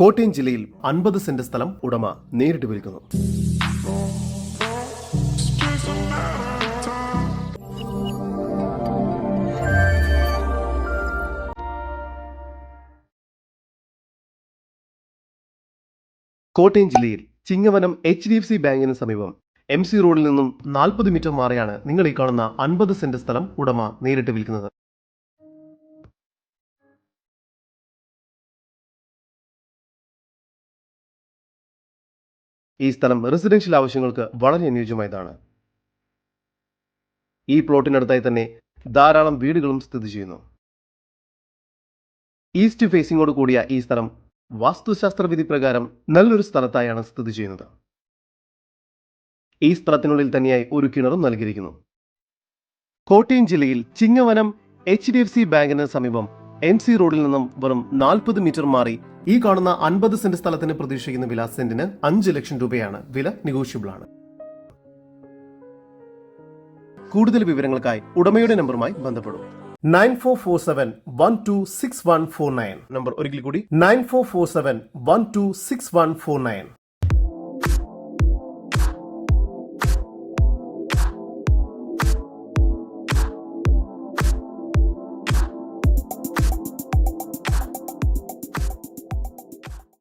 കോട്ടയം ജില്ലയിൽ അൻപത് സെന്റ് സ്ഥലം ഉടമ നേരിട്ട് വിൽക്കുന്നു. കോട്ടയം ജില്ലയിൽ Chingavanam H D F C ബാങ്കിന് സമീപം എം സി റോഡിൽ നിന്നും നാൽപ്പത് മീറ്റർ മാറിയാണ് നിങ്ങൾ ഈ കാണുന്ന അൻപത് സെന്റ് സ്ഥലം ഉടമ നേരിട്ട് വിൽക്കുന്നത്. ഈ സ്ഥലം റെസിഡൻഷ്യൽ ആവശ്യങ്ങൾക്ക് വളരെ അനുയോജ്യമായതാണ്. ഈ പ്ലോട്ടിനടുത്തായി തന്നെ ധാരാളം വീടുകളും സ്ഥിതി ചെയ്യുന്നു. ഈസ്റ്റ് ഫേസിംഗോട് കൂടിയ ഈ സ്ഥലം വാസ്തുശാസ്ത്ര വിധി പ്രകാരം നല്ലൊരു സ്ഥലത്തായാണ് സ്ഥിതി ചെയ്യുന്നത്. ഈ സ്ഥലത്തിനുള്ളിൽ തന്നെയായി ഒരു കിണറും നൽകിയിരിക്കുന്നു. കോട്ടയം ജില്ലയിൽ Chingavanam H D F C ബാങ്കിന് സമീപം എം സി റോഡിൽ നിന്നും വെറും നാൽപ്പത് മീറ്റർ മാറി ഈ കാണുന്ന അൻപത് സെന്റ് സ്ഥലത്തിന് പ്രതീക്ഷിക്കുന്ന വില സെന്റിന് അഞ്ച് ലക്ഷം രൂപയാണ്. വില നെഗോഷ്യബിൾ ആണ് കൂടുതൽ വിവരങ്ങൾക്കായി ഉടമയുടെ നമ്പറുമായി ബന്ധപ്പെടും. Nine four four seven one two six one four nine. Number ഒരിക്കൽ കൂടി. Nine four four seven one two six one four nine.